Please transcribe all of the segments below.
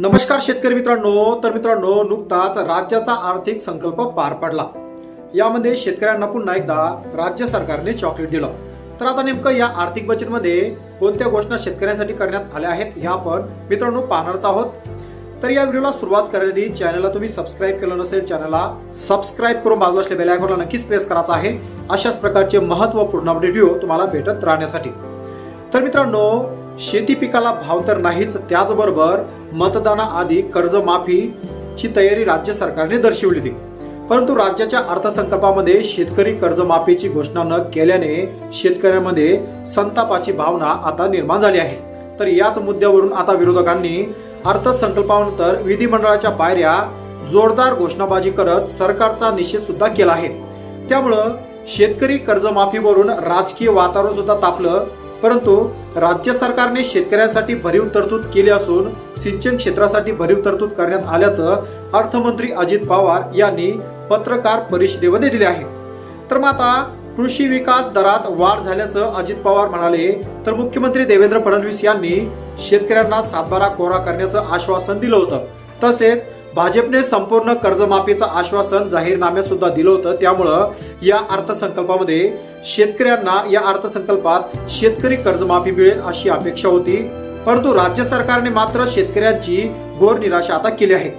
नमस्कार शेतकरी मित्रांनो. तर मित्रांनो नुकताच राज्याचा आर्थिक संकल्प पार पडला. यामध्ये शेतकऱ्यांना पुन्हा एकदा राज्य सरकारने चॉकलेट दिलं. तर आता नेमकं या आर्थिक बजेटमध्ये कोणत्या घोषणा शेतकऱ्यांसाठी करण्यात आल्या आहेत ह्या आपण मित्रांनो पाहणारच आहोत. तर या व्हिडिओला सुरुवात करण्याआधी चॅनलला तुम्ही सबस्क्राईब केलं नसेल चॅनलला सबस्क्राईब करून बाजूला असलेल्या बेलायकॉनला नक्कीच प्रेस करायचा आहे. अशाच प्रकारचे महत्त्वपूर्ण अपडेट व्हिडिओ तुम्हाला भेटत राहण्यासाठी. तर मित्रांनो शेती पिकाला भाव तर नाहीच त्याचबरोबर मतदानाआधी कर्जमाफीची तयारी राज्य सरकारने दर्शवली होती. परंतु राज्याच्या अर्थसंकल्पामध्ये शेतकरी कर्जमाफीची घोषणा न केल्याने शेतकऱ्यांमध्ये संतापाची भावना आता निर्माण झाली आहे. तर याच मुद्द्यावरून आता विरोधकांनी अर्थसंकल्पानंतर विधिमंडळाच्या पायऱ्या जोरदार घोषणाबाजी करत सरकारचा निषेध सुद्धा केला आहे. त्यामुळं शेतकरी कर्जमाफीवरून राजकीय वातावरण सुद्धा तापलं परंतु राज्य सरकारने शेतकऱ्यांसाठी भरीव तरतूद केली असून सिंचन क्षेत्रासाठी भरीव तरतूद करण्यात आल्याचं अर्थमंत्री अजित पवार यांनी पत्रकार परिषदेमध्ये दिले आहे. तर मग आता कृषी विकास दरात वाढ झाल्याचं अजित पवार म्हणाले तर मुख्यमंत्री देवेंद्र फडणवीस यांनी शेतकऱ्यांना सातबारा कोरा करण्याचं आश्वासन दिलं होतं. तसेच भाजपने संपूर्ण कर्जमाफीचं आश्वासन जाहीरनाम्यात सुद्धा दिलं होतं. त्यामुळं या अर्थसंकल्पामध्ये शेतकऱ्यांना या अर्थसंकल्पात शेतकरी कर्जमाफी मिळेल अशी अपेक्षा होती परंतु राज्य सरकारने मात्र शेतकऱ्यांची घोर निराशा आता केली आहे.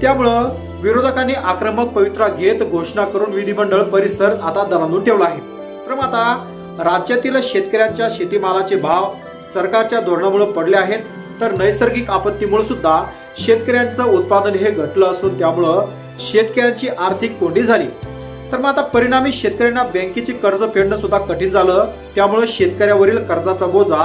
त्यामुळं विरोधकांनी आक्रमक पवित्रा घेत घोषणा करून विधिमंडळ परिसर आता दणानून ठेवला आहे. तर आता राज्यातील शेतकऱ्यांच्या शेतीमालाचे भाव सरकारच्या धोरणामुळे पडले आहेत तर नैसर्गिक आपत्तीमुळे सुद्धा शेतकऱ्यांचं उत्पादन हे घटलं असून त्यामुळं शेतकऱ्यांची आर्थिक कोंडी झाली. तर मग आता परिणामी शेतकऱ्यांना बँकेची कर्ज फेडणं सुद्धा कठीण झालं. त्यामुळे शेतकऱ्यावरील कर्जाचा बोजा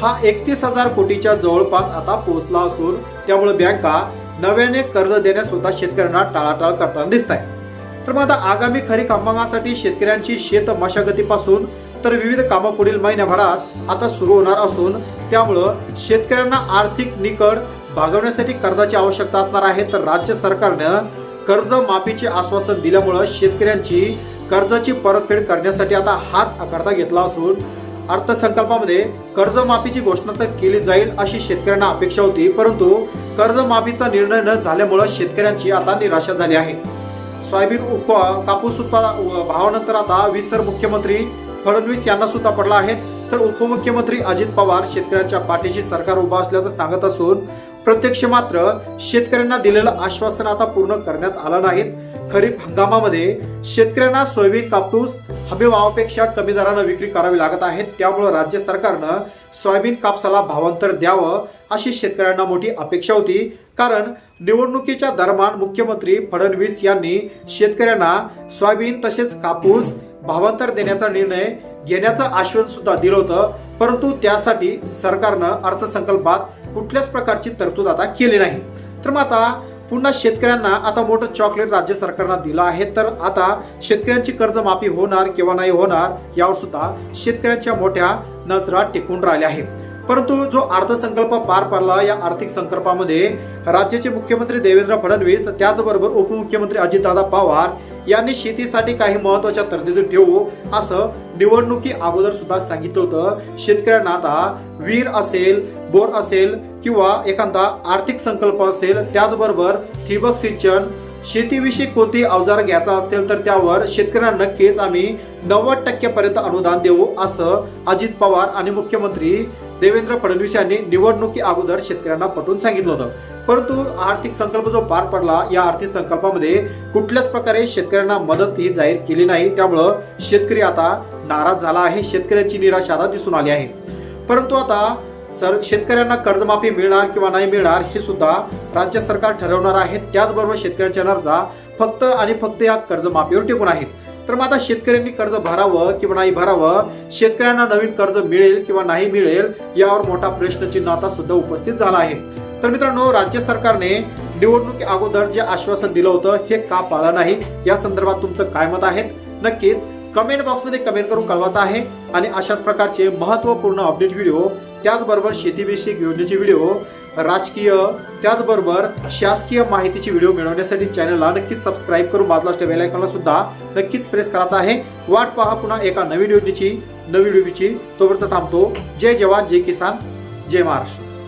हा एकतीस हजार कोटीच्या जवळपास आता पोहोचला असून त्यामुळे बँका नव्याने कर्ज देण्यास सुद्धा शेतकऱ्यांना टाळाटाळ करताना दिसत आहे तर मग आता आगामी खरीप हंगामासाठी शेतकऱ्यांची शेत मशागतीपासून तर विविध कामं पुढील महिन्याभरात आता सुरू होणार असून त्यामुळं शेतकऱ्यांना आर्थिक निकड भागवण्यासाठी कर्जाची आवश्यकता असणार आहे. तर राज्य सरकारनं कर्ज माफीचे आश्वासन दिल्यामुळं शेतकऱ्यांची कर्जाची परतफेड करण्यासाठी आता हात आकारता घेतला असून अर्थसंकल्पामध्ये कर्जमाफीची घोषणा तर केली जाईल अशी शेतकऱ्यांना अपेक्षा होती परंतु कर्जमाफीचा निर्णय न झाल्यामुळं शेतकऱ्यांची आता निराशा झाली आहे. सोयाबीन उप कापूस उत्पादन भावानंतर आता विसर मुख्यमंत्री फडणवीस यांना सुद्धा पडला आहे. तर उपमुख्यमंत्री अजित पवार शेतकऱ्यांच्या पाठीशी सरकार उभा असल्याचं सांगत असून प्रत्यक्ष मात्र शेतकऱ्यांना दिलेलं आश्वासन आता पूर्ण करण्यात आलं नाहीत. खरीप हंगामामध्ये शेतकऱ्यांना सोयाबीन कापूस हमी भावापेक्षा कमी दरानं विक्री करावी लागत आहे. त्यामुळे राज्य सरकारनं सोयाबीन कापसाला भावांतर द्यावं अशी शेतकऱ्यांना मोठी अपेक्षा होती. कारण निवडणुकीच्या दरम्यान मुख्यमंत्री फडणवीस यांनी शेतकऱ्यांना सोयाबीन तसेच कापूस भावांतर देण्याचा निर्णय घेण्याचं आश्वासन सुद्धा दिलं होतं. परंतु त्यासाठी सरकारनं अर्थसंकल्पात कुठल्याच प्रकारची तरतूद आता केली नाही. तर मग आता पुन्हा शेतकऱ्यांना आता मोठं चॉकलेट राज्य सरकारनं दिलं आहे. तर आता शेतकऱ्यांची कर्जमाफी होणार किंवा नाही होणार यावर सुद्धा शेतकऱ्यांच्या मोठ्या नजरा टिकून राहिल्या आहेत. परंतु जो अर्थसंकल्प पार पडला या आर्थिक संकल्पामध्ये राज्याचे मुख्यमंत्री देवेंद्र फडणवीस त्याचबरोबर उपमुख्यमंत्री अजितदादा पवार यांनी शेतीसाठी काही महत्त्वाच्या तरतुदी ठेवू असं निवडणुकी अगोदर सुद्धा सांगितलं होतं. शेतकऱ्यांना आता वीर असेल बोर असेल किंवा एखादा आर्थिक संकल्प असेल त्याचबरोबर ठिबक सिंचन शेतीविषयी कोणतेही अवजार घ्यायचा असेल तर त्यावर शेतकऱ्यांना नक्कीच आम्ही नव्वद टक्क्यापर्यंत अनुदान देऊ असं अजित पवार आणि मुख्यमंत्री देवेंद्र फडणवीस यांनी निवडणुकी अगोदर शेतकऱ्यांना पटवून सांगितलं होतं. परंतु आर्थिक संकल्प जो पार पडला या आर्थिक संकल्पामध्ये कुठल्याच प्रकारे शेतकऱ्यांना मदत ही जाहीर केली नाही. त्यामुळं शेतकरी आता नाराज झाला आहे. शेतकऱ्यांची निराशा आता दिसून आली आहे. परंतु आता सर शेतकऱ्यांना कर्जमाफी मिळणार किंवा नाही मिळणार हे सुद्धा राज्य सरकार ठरवणार आहे. त्याचबरोबर शेतकऱ्यांच्या नरजा फक्त आणि फक्त या कर्जमाफीवर टिकून आहे तर मग आता शेतकऱ्यांनी कर्ज भरावं किंवा नाही भरावं शेतकऱ्यांना नवीन कर्ज मिळेल किंवा नाही मिळेल यावर मोठा प्रश्नचिन्ह आता सुद्धा उपस्थित झाला आहे. तर मित्रांनो राज्य सरकारने निवडणुकी अगोदर जे आश्वासन दिलं होतं हे का पाळलं नाही? या संदर्भात तुमचं काय मत आहे? नक्कीच कमेंट बॉक्समध्ये कमेंट करून कळवायचं आहे. आणि अशाच प्रकारचे महत्त्वपूर्ण अपडेट व्हिडिओ त्याचबरोबर शेतीविषयक योजनेचे व्हिडिओ राजकीय त्याचबरोबर शासकीय माहितीचे व्हिडिओ मिळवण्यासाठी चॅनलला नक्कीच सबस्क्राईब करून बाजूला असलेल्या बेल सुद्धा नक्कीच प्रेस करायचा आहे. वाट पहा पुन्हा एका नवीन योजनेची नवीन व्हिडिओची. तोपर्यंत थांबतो. जय जवान जय किसान जय महाराष्ट्र.